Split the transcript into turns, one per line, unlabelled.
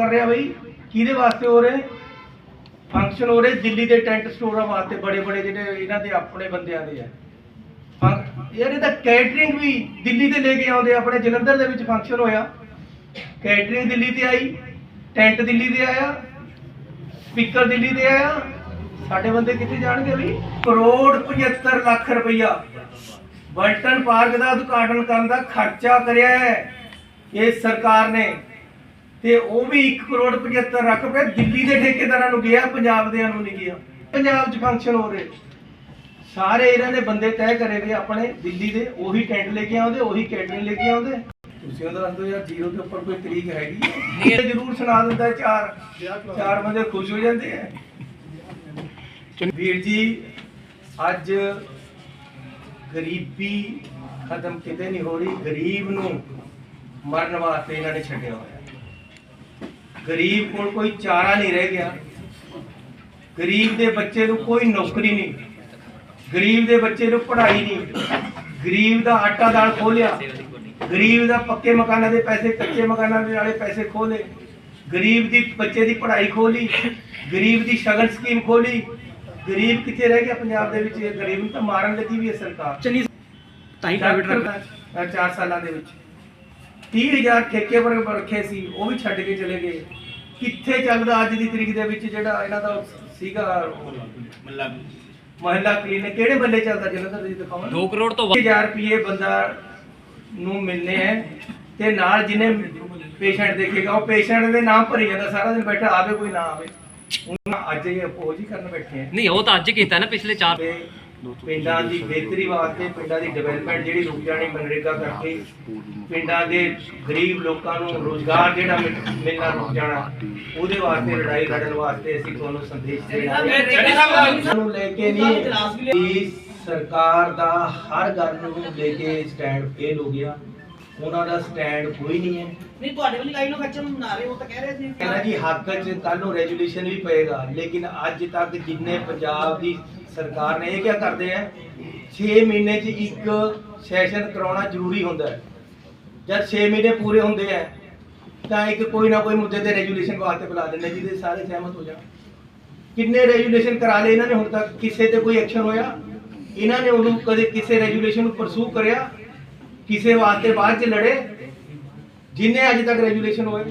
ਕਰ ਰਿਹਾ ਬਈ। ਕਿਹਦੇ ਵਾਸਤੇ ਹੋ ਰਹੇ? ਫੰਕਸ਼ਨ ਹੋ ਰਹੇ ਦਿੱਲੀ ਦੇ ਟੈਂਟ ਸਟੋਰਾਂ ਵਾਸਤੇ ਬੜੇ ਬੜੇ ਜਿਹੜੇ ਇਹਨਾਂ ਦੇ ਆਪਣੇ ਬੰਦਿਆਂ ਦੇ ਆ। ਯਾਰ ਇਹਦਾ ਕੈਟਰਿੰਗ ਵੀ ਦਿੱਲੀ ਤੇ ਲੈ ਕੇ ਆਉਂਦੇ ਆਪਣੇ ਜਲੰਧਰ ਦੇ ਵਿੱਚ ਫੰਕਸ਼ਨ ਹੋਇਆ। ਕੈਟਰਿੰਗ ਦਿੱਲੀ ਤੇ ਆਈ ਟੈਂਟ ਦਿੱਲੀ ਤੇ ਆਇਆ ਸਪੀਕਰ ਦਿੱਲੀ ਤੇ ਆਇਆ। ਸਾਡੇ ਬੰਦੇ ਕਿੱਥੇ ਜਾਣਗੇ ਵੀ ਕਰੋੜ 75 ਲੱਖ ਰੁਪਈਆ। ਬਲਟਨ ਪਾਰਕ ਦਾ ਉਦਘਾਟਨ ਕਰਨ ਦਾ ਖਰਚਾ ਕਰਿਆ ਹੈ। ਇਹ ਸਰਕਾਰ ਨੇ ਤੇ ਉਹ ਵੀ 1 ਕਰੋੜ 75 ਲੱਖ ਰੁਪਏ ਦਿੱਲੀ ਦੇ ਠੇਕੇਦਾਰਾਂ ਨੂੰ ਗਿਆ ਪੰਜਾਬ ਦੇ ਨੂੰ ਨਹੀਂ ਗਿਆ। ਪੰਜਾਬ 'ਚ ਫੰਕਸ਼ਨ ਹੋ ਰਹੇ। ਸਾਰੇ ਇਹਨਾਂ ਨੇ ਬੰਦੇ ਤੈਅ ਕਰੇ ਵੇ ਆਪਣੇ ਦਿੱਲੀ ਦੇ ਉਹੀ ਟੈਂਟ ਲੈ ਕੇ ਆਉਂਦੇ ਉਹੀ ਕੈਟਰਿੰਗ ਲੈ ਕੇ ਆਉਂਦੇ। ਤੁਸੀਂ ਉਹਦਾ ਦੱਸ ਦਿਓ ਯਾਰ ਜ਼ੀਰੋ ਦੇ ਉੱਪਰ ਕੋਈ ਤਰੀਕ ਹੈਗੀ ਇਹ ਜ਼ਰੂਰ ਸੁਣਾ ਦਿੰਦਾ ਚਾਰ ਚਾਰ ਬੰਦੇ ਖੁਸ਼ ਹੋ ਜਾਂਦੇ ਆ। ਵੀਰ ਜੀ ਅੱਜ ਗਰੀਬੀ ਖਤਮ ਕਿਤੇ ਨਹੀਂ ਹੋ ਰਹੀ ਗਰੀਬ ਨੂੰ ਮਰਨ ਵਾਸਤੇ ਇਹਨਾਂ ਨੇ ਛੱਡਿਆ ਹੋਇਆ। ਗਰੀਬ ਕੋਲ ਕੋਈ ਚਾਰਾ ਨਹੀਂ ਰਹਿ ਗਿਆ। ਗਰੀਬ ਦੇ ਬੱਚੇ ਨੂੰ ਕੋਈ ਨੌਕਰੀ ਨਹੀਂ। ਗਰੀਬ ਦੇ ਬੱਚੇ ਨੂੰ ਪੜ੍ਹਾਈ ਨਹੀਂ। ਗਰੀਬ ਦਾ ਆਟਾ ਦਾਲ ਖੋਲਿਆ। ਗਰੀਬ ਦਾ ਪੱਕੇ ਮਕਾਨਾਂ ਦੇ ਪੈਸੇ ਕੱਚੇ ਮਕਾਨਾਂ ਦੇ ਵਾਲੇ ਪੈਸੇ ਖੋਲੇ। ਗਰੀਬ ਦੀ ਬੱਚੇ ਦੀ ਪੜ੍ਹਾਈ ਖੋਲੀ। ਗਰੀਬ ਦੀ ਸ਼ਗਨ ਸਕੀਮ ਖੋਲੀ। ਗਰੀਬ ਕਿੱਥੇ ਰਹਿ ਗਿਆ ਪੰਜਾਬ ਦੇ ਵਿੱਚ? ਇਹ ਗਰੀਬ ਨੂੰ ਤਾਂ ਮਾਰਨ ਲੱਗੀ ਵੀ ਹੈ ਸਰਕਾਰ।
ਚੰਨੀ ਤਾਂ ਹੀ ਪ੍ਰਾਈਵੇਟ ਰੱਖ
4 ਸਾਲਾਂ ਦੇ ਵਿੱਚ। 30000 ਠੇਕੇ ਪਰ ਰੱਖੇ ਸੀ ਉਹ ਵੀ ਛੱਡ ਕੇ ਚਲੇ ਗਏ। ਕਿੱਥੇ ਚੱਲਦਾ ਅੱਜ ਦੀ ਤਰੀਕ ਦੇ ਵਿੱਚ ਜਿਹੜਾ ਇਹਨਾਂ ਦਾ ਸੀਗਾ ਮਹਿਲਾ ਕਲੀਨਿਕ। ਕਿਹੜੇ ਬੱਲੇ ਚੱਲਦਾ ਜਲੰਧਰ ਦੀ ਦਿਖਾਓ
2 ਕਰੋੜ ਤੋਂ ਵੱਧ।
1000 ਰੁਪਏ ਬੰਦਾ ਨੂੰ ਮਿਲਨੇ ਹੈ ਤੇ ਨਾਲ ਜਿਹਨੇ ਪੇਸ਼ੈਂਟ ਦੇਖੇਗਾ ਉਹ ਪੇਸ਼ੈਂਟ ਦੇ ਨਾਮ ਭਰੀ ਜਾਂਦਾ ਸਾਰਾ ਦਿਨ ਬੈਠਾ ਆਵੇ ਕੋਈ ਨਾ ਆਵੇ। ਹੁਣ ਅੱਜ ਇਹ ਅਪੋਜ ਹੀ ਕਰਨ ਬੈਠੇ ਆ।
ਨਹੀਂ ਉਹ ਤਾਂ ਅੱਜ ਕੀਤਾ ਨਾ ਪਿਛਲੇ 4
ਤੇ ਪਿੰਡਾਂ ਦੀ ਬਿਹਤਰੀ ਵਾਸਤੇ ਪਿੰਡਾਂ ਦੀ ਡਿਵੈਲਪਮੈਂਟ ਜਿਹੜੀ ਰੁਕ ਜਾਣੀ ਮਨਰੇਗਾ ਕਰਕੇ ਪਿੰਡਾਂ ਦੇ ਗਰੀਬ ਲੋਕਾਂ ਨੂੰ ਰੋਜ਼ਗਾਰ ਜਿਹੜਾ ਮਿਲ- ਮਿਲਣਾ ਰੁਕ ਜਾਣਾ ਉਹਦੇ ਵਾਸਤੇ ਲੜਾਈ ਲੜਨ ਵਾਸਤੇ ਅਸੀਂ ਤੁਹਾਨੂੰ ਸੰਦੇਸ਼ ਦੇਣਾ ਹੈ। ਨੂੰ ਲੈ ਕੇ ਨਹੀਂ। ਸਰਕਾਰ ਦਾ ਹਰ ਗੱਲ ਨੂੰ ਲੈ ਕੇ ਸਟੈਂਡ ਫੇਲ ਹੋ ਗਿਆ। ਉਹਨਾਂ ਦਾ ਸਟੈਂਡ ਕੋਈ ਨਹੀਂ ਹੈ।
ਨਹੀਂ ਤੁਹਾਡੇ ਵਾਲੀ ਲਾਈਨ ਨੂੰ ਕੱਚਮ ਬਣਾ ਰਹੇ ਹੋ ਤਾਂ ਕਹਿ ਰਹੇ ਸੀ
ਕਹਿੰਦਾ ਜੀ ਹੱਕ 'ਚ ਕੱਲ ਨੂੰ ਰੈਜੂਲੇਸ਼ਨ ਵੀ ਪਏਗਾ ਲੇਕਿਨ ਅੱਜ ਤੱਕ ਜਿੰਨੇ ਪੰਜਾਬ ਦੀ ਸਰਕਾਰ ਨੇ ਇਹ ਕਿਆ ਕਰਦੇ ਆ? 6 ਮਹੀਨੇ 'ਚ ਇੱਕ ਸੈਸ਼ਨ ਕਰਾਉਣਾ ਜ਼ਰੂਰੀ ਹੁੰਦਾ ਹੈ। ਜਦ 6 ਮਹੀਨੇ ਪੂਰੇ ਹੁੰਦੇ ਆ ਤਾਂ ਇੱਕ ਕੋਈ ਨਾ ਕੋਈ ਮੁੱਦੇ ਤੇ ਰੈਜੂਲੇਸ਼ਨ ਵਾਸਤੇ ਬੁਲਾ ਦਿੰਦੇ ਜਿਹਦੇ ਸਾਰੇ ਸਹਿਮਤ ਹੋ ਜਾਣ। ਕਿੰਨੇ ਰੈਜੂਲੇਸ਼ਨ ਕਰਾ ਲਏ ਇਹਨਾਂ ਨੇ ਹੁਣ ਤੱਕ? ਕਿਸੇ ਤੇ ਕੋਈ ਐਕਸ਼ਨ ਹੋਇਆ? ਇਹਨਾਂ ਨੇ ਉਹਨੂੰ ਕਦੇ ਕਿਸੇ ਰੈਜੂਲੇਸ਼ਨ ਨੂੰ ਪਰਸੂ ਕਰਿਆ? ਕਿਸੇ ਵਾਸਤੇ ਬਾਅਦ ਚ ਲੜੇ? ਜਿੰਨੇ ਅੱਜ ਤੱਕ ਰੈਜੂਲੇਸ਼ਨ ਹੋਏ?